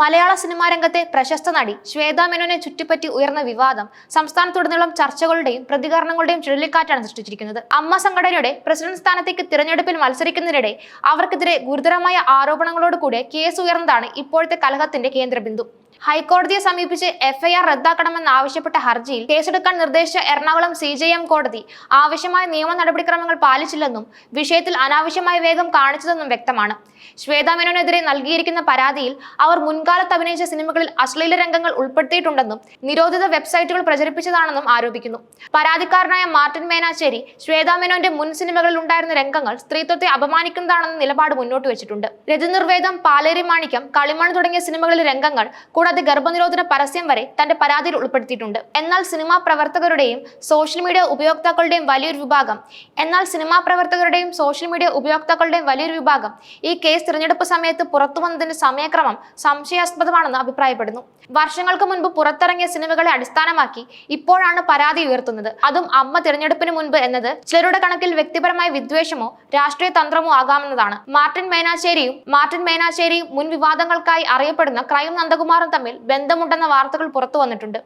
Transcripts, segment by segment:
മലയാള cinema രംഗത്തെ പ്രശസ്ത നടി ശ്വേത മേനോനെ ചുറ്റിപ്പറ്റി ഉയർന്ന വിവാദം സംസ്ഥാനത്തുടനീളം ചർച്ചകളുടെയും പ്രതികരണങ്ങളുടെയും ചുഴലിക്കാറ്റാണ് സൃഷ്ടിച്ചിരിക്കുന്നത്. അമ്മ സംഘടനയുടെ പ്രസിഡന്റ് സ്ഥാനത്തേക്ക് തിരഞ്ഞെടുപ്പിൽ മത്സരിക്കുന്നതിനിടെ അവർക്കെതിരെ ഗുരുതരമായ ആരോപണങ്ങളോടുകൂടെ കേസ് ഉയർന്നതാണ് ഇപ്പോഴത്തെ കലഹത്തിന്റെ കേന്ദ്രബിന്ദു. ഹൈക്കോടതിയെ സമീപിച്ച് എഫ്ഐആർ റദ്ദാക്കണമെന്ന് ആവശ്യപ്പെട്ട ഹർജിയിൽ കേസെടുക്കാൻ നിർദ്ദേശിച്ച എറണാകുളം സി ജെ എം കോടതി ആവശ്യമായ നിയമ നടപടിക്രമങ്ങൾ പാലിച്ചില്ലെന്നും വിഷയത്തിൽ അനാവശ്യമായ വേഗം കാണിച്ചതെന്നും വ്യക്തമാണ്. ശ്വേതാ മേനോനെതിരെ നൽകിയിരിക്കുന്ന പരാതിയിൽ അവർ മുൻകാലത്ത് അഭിനയിച്ച സിനിമകളിൽ അശ്ലീല രംഗങ്ങൾ ഉൾപ്പെടുത്തിയിട്ടുണ്ടെന്നും നിരോധിത വെബ്സൈറ്റുകൾ പ്രചരിപ്പിച്ചതാണെന്നും ആരോപിക്കുന്നു. പരാതിക്കാരനായ മാർട്ടിൻ മേനാച്ചേരി ശ്വേതാ മേനോന്റെ മുൻ സിനിമകളിൽ ഉണ്ടായിരുന്ന രംഗങ്ങൾ സ്ത്രീത്വത്തെ അപമാനിക്കുന്നതാണെന്ന നിലപാട് മുന്നോട്ട് വെച്ചിട്ടുണ്ട്. രതിനിർവേദം പാലേരി മാണിക്യം കളിമൺ തുടങ്ങിയ സിനിമകളിലെ രംഗങ്ങൾ കൂടാതെ ഗർഭനിരോധന പരസ്യം വരെ തന്റെ പരാതിയിൽ ഉൾപ്പെടുത്തിയിട്ടുണ്ട്. എന്നാൽ സിനിമാ പ്രവർത്തകരുടെയും സോഷ്യൽ മീഡിയ ഉപയോക്താക്കളുടെയും വലിയൊരു വിഭാഗം എന്നാൽ സിനിമാ പ്രവർത്തകരുടെയും സോഷ്യൽ മീഡിയ ഉപയോക്താക്കളുടെയും വലിയൊരു വിഭാഗം ഈ കേസ് തിരഞ്ഞെടുപ്പ് സമയത്ത് പുറത്തു വന്നതിന്റെ സമയക്രമം സംശയാസ്പദമാണെന്ന് അഭിപ്രായപ്പെടുന്നു. വർഷങ്ങൾക്ക് മുൻപ് പുറത്തിറങ്ങിയ സിനിമകളെ അടിസ്ഥാനമാക്കി ഇപ്പോഴാണ് പരാതി ഉയർത്തുന്നത്. അതും അമ്മ തിരഞ്ഞെടുപ്പിന് മുൻപ് എന്നത് ചിലരുടെ കണക്കിൽ വ്യക്തിപരമായ വിദ്വേഷമോ രാഷ്ട്രീയ തന്ത്രമോ ആകാമെന്നതാണ്. മാർട്ടിൻ മേനാശ്ശേരിയും മാർട്ടിൻ മേനാശ്ശേരിയും മുൻ വിവാദങ്ങൾക്കായി അറിയപ്പെടുന്ന ക്രൈം നന്ദകുമാറും തമ്മിൽ ബന്ധമുണ്ടെന്ന വാർത്തകൾ പുറത്തു വന്നിട്ടുണ്ട്.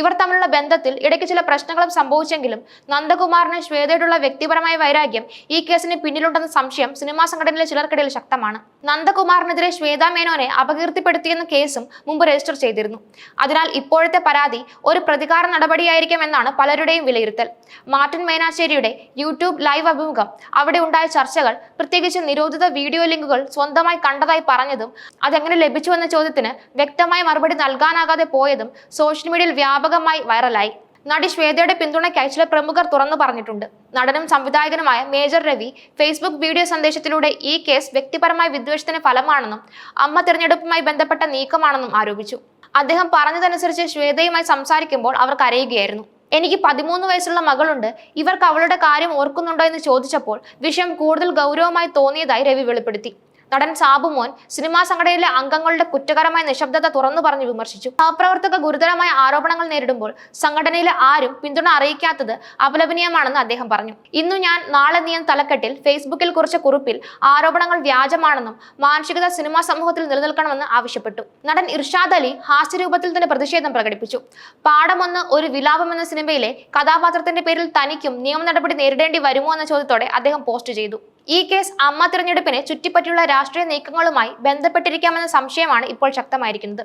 ഇവർ തമ്മിലുള്ള ബന്ധത്തിൽ ഇടയ്ക്ക് ചില പ്രശ്നങ്ങളും സംഭവിച്ചെങ്കിലും നന്ദകുമാറിന് ശ്വേതയോടുള്ള വ്യക്തിപരമായ വൈരാഗ്യം ഈ കേസിന് പിന്നിലുണ്ടെന്ന സംശയം സിനിമാ സംഘടനയിലെ ചിലർക്കിടയിൽ ശക്തമാണ്. നന്ദകുമാറിനെതിരെ ശ്വേത മേനോനെ അപകീർത്തിപ്പെടുത്തിയെന്ന കേസും മുമ്പ് രജിസ്റ്റർ ചെയ്തിരുന്നു. അതിനാൽ ഇപ്പോഴത്തെ പരാതി ഒരു പ്രതികാര നടപടിയായിരിക്കും എന്നാണ് പലരുടെയും വിലയിരുത്തൽ. മാർട്ടിൻ മേനാശ്ശേരിയുടെ യൂട്യൂബ് ലൈവ് അഭിമുഖം അവിടെ ഉണ്ടായ ചർച്ചകൾ പ്രത്യേകിച്ച് നിരോധിത വീഡിയോ ലിങ്കുകൾ സ്വന്തമായി കണ്ടതായി പറഞ്ഞതും അതെങ്ങനെ ലഭിച്ചു എന്ന ചോദ്യത്തിന് വ്യക്തമായ മറുപടി നൽകാനാകാതെ പോയതും സോഷ്യൽ മീഡിയയിൽ വ്യാപകമായി വൈറലായി നടി ശ്വേതയുടെ പിന്തുണയ്ക്കായി ചില പ്രമുഖർ തുറന്നു പറഞ്ഞിട്ടുണ്ട്. നടനും സംവിധായകനുമായ മേജർ രവി ഫേസ്ബുക്ക് വീഡിയോ സന്ദേശത്തിലൂടെ ഈ കേസ് വ്യക്തിപരമായ വിദ്വേഷത്തിന് ഫലമാണെന്നും അമ്മ തിരഞ്ഞെടുപ്പുമായി ബന്ധപ്പെട്ട നീക്കമാണെന്നും ആരോപിച്ചു. അദ്ദേഹം പറഞ്ഞതനുസരിച്ച് ശ്വേതയുമായി സംസാരിക്കുമ്പോൾ അവർ കരയുകയായിരുന്നു എനിക്ക് പതിമൂന്ന് വയസ്സുള്ള മകളുണ്ട്. ഇവർക്ക് അവളുടെ കാര്യം ഓർക്കുന്നുണ്ടോ? എന്ന് ചോദിച്ചപ്പോൾ വിഷയം കൂടുതൽ ഗൗരവമായി തോന്നിയതായി രവി വെളിപ്പെടുത്തി. നടൻ സാബുമോൻ സിനിമാ സംഘടനയിലെ അംഗങ്ങളുടെ കുറ്റകരമായ നിശബ്ദത തുറന്നു പറഞ്ഞു വിമർശിച്ചു. സഹപ്രവർത്തക ഗുരുതരമായ ആരോപണങ്ങൾ നേരിടുമ്പോൾ സംഘടനയിലെ ആരും പിന്തുണ അറിയിക്കാത്തത് അപലപനീയമാണെന്ന് അദ്ദേഹം പറഞ്ഞു. ഇന്നു ഞാൻ നാളെ നീയൻ തലക്കെട്ടിൽ ഫേസ്ബുക്കിൽ കുറിച്ച കുറിപ്പിൽ ആരോപണങ്ങൾ വ്യാജമാണെന്നും മാനസികത സിനിമാ സമൂഹത്തിൽ നിലനിൽക്കണമെന്ന് ആവശ്യപ്പെട്ടു. നടൻ ഇർഷാദ് അലി ഹാസ്യരൂപത്തിൽ തന്നെ പ്രതിഷേധം പ്രകടിപ്പിച്ചു. പാഠമൊന്ന് ഒരു വിലാപം എന്ന സിനിമയിലെ കഥാപാത്രത്തിന്റെ പേരിൽ തനിക്കും നിയമ നടപടി നേരിടേണ്ടി വരുമോ എന്ന ചോദ്യത്തോടെ അദ്ദേഹം പോസ്റ്റ് ചെയ്തു. ഈ കേസ് അമ്മ തിരഞ്ഞെടുപ്പിനെ ചുറ്റിപ്പറ്റിയുള്ള രാഷ്ട്രീയ നീക്കങ്ങളുമായി ബന്ധപ്പെട്ടിരിക്കാമെന്ന സംശയമാണ് ഇപ്പോൾ ശക്തമായിരിക്കുന്നത്.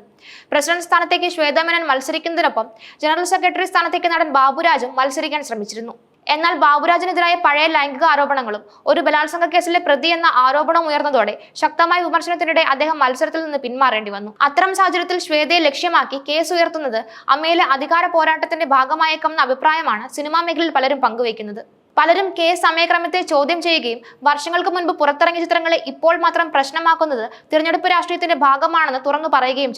പ്രസിഡന്റ് സ്ഥാനത്തേക്ക് ശ്വേതമേനൻ മത്സരിക്കുന്നതിനൊപ്പം ജനറൽ സെക്രട്ടറി സ്ഥാനത്തേക്ക് നടൻ ബാബുരാജും മത്സരിക്കാൻ ശ്രമിച്ചിരുന്നു. എന്നാൽ ബാബുരാജിനെതിരായ പഴയ ലൈംഗിക ആരോപണങ്ങളും ഒരു ബലാത്സംഗ കേസിലെ പ്രതി എന്ന ആരോപണം ഉയർന്നതോടെ ശക്തമായ വിമർശനത്തിനിടെ അദ്ദേഹം മത്സരത്തിൽ നിന്ന് പിന്മാറേണ്ടി വന്നു. അത്തരം സാഹചര്യത്തിൽ ശ്വേതയെ ലക്ഷ്യമാക്കി കേസ് ഉയർത്തുന്നത് അമ്മയിലെ അധികാര പോരാട്ടത്തിന്റെ ഭാഗമായേക്കാമെന്ന അഭിപ്രായമാണ് സിനിമാ മേഖലയിൽ പലരും പങ്കുവയ്ക്കുന്നത്. പലരും കേസ് സമയക്രമത്തെ ചോദ്യം ചെയ്യുകയും വർഷങ്ങൾക്ക് മുൻപ് പുറത്തിറങ്ങിയ ചിത്രങ്ങളെ ഇപ്പോൾ മാത്രം പ്രശ്നമാക്കുന്നത് തിരഞ്ഞെടുപ്പ് രാഷ്ട്രീയത്തിന്റെ ഭാഗമാണെന്ന് തുറന്നു പറയുകയും